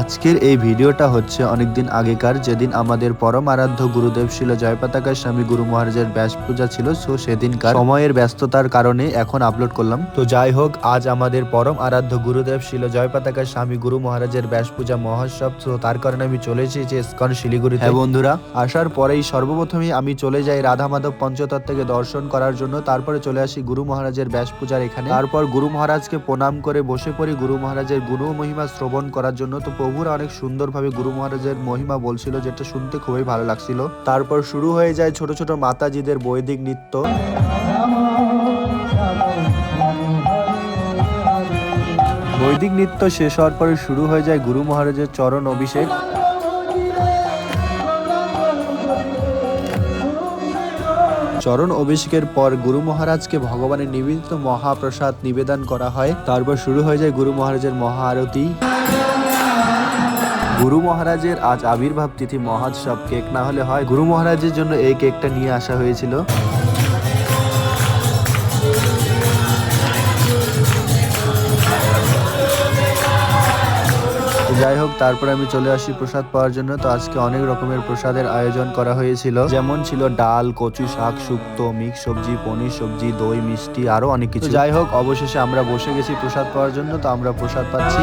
আজকের এই ভিডিওটা হচ্ছে অনেকদিন আগেকার যেদিন আমাদের পরম আরাধ্য গুরুদেব ছিল জয়পাতাকা স্বামী গুরু মহারাজের ব্যাস পূজা ছিল সো সেদিনকার সময়ের ব্যস্ততার কারণে এখন আপলোড করলাম। তো যাই হোক আজ আমাদের পরম আরাধ্য গুরুদেব ছিল জয়পাতাকা স্বামী গুরু মহারাজের ব্যাস পূজা মহোৎসব তো তার কারণে আমি চলে এসেছি ইস্কন শিলিগুড়ি হ্যাঁ বন্ধুরা আসার পরেই সর্বপ্রথমেই আমি চলে যাই রাধা মাধব পঞ্চতত্ত্বকে দর্শন করার জন্য তারপরে চলে আসি গুরু মহারাজের ব্যাস পূজার এখানে। তারপর গুরু মহারাজকে প্রণাম করে বসে পড়ি গুরু মহারাজের গুরু মহিমা শ্রবণ করার জন্য তো প্রভুরা অনেক সুন্দরভাবে গুরু মহারাজের মহিমা বলছিল, যেটা শুনতে খুবই ভালো লাগছিল। তারপর শুরু হয়ে যায় ছোট ছোট মাতাজিদের বৈদিক নৃত্য। বৈদিক নৃত্য শেষ হওয়ার পরে শুরু হয়ে যায় গুরু মহারাজের চরণ অভিষেক। চরণ অভিষেকের পর গুরু মহারাজকে ভগবানের নিবেদিত মহাপ্রসাদ নিবেদন করা হয়। তারপর শুরু হয়ে যায় গুরু মহারাজের মহা আরতি গুরু মহারাজের আজ আবির্ভাব তিথি মহোৎসব কেক না হলে হয়। গুরু মহারাজের জন্য এই কেকটা নিয়ে আসা হয়েছিল। যাই হোক, তারপর আমি চলে আসি প্রসাদ পাওয়ার জন্য। তো আজকে অনেক রকমের প্রসাদের আয়োজন করা হয়েছিল। যেমন ছিল ডাল, কচু শাক, শুক্তো, মিক্স সবজি, পনির সবজি, দই, মিষ্টি, আরও অনেক কিছু। যাই হোক, অবশেষে আমরা বসে গেছি প্রসাদ পাওয়ার জন্য। তো আমরা প্রসাদ পাচ্ছি।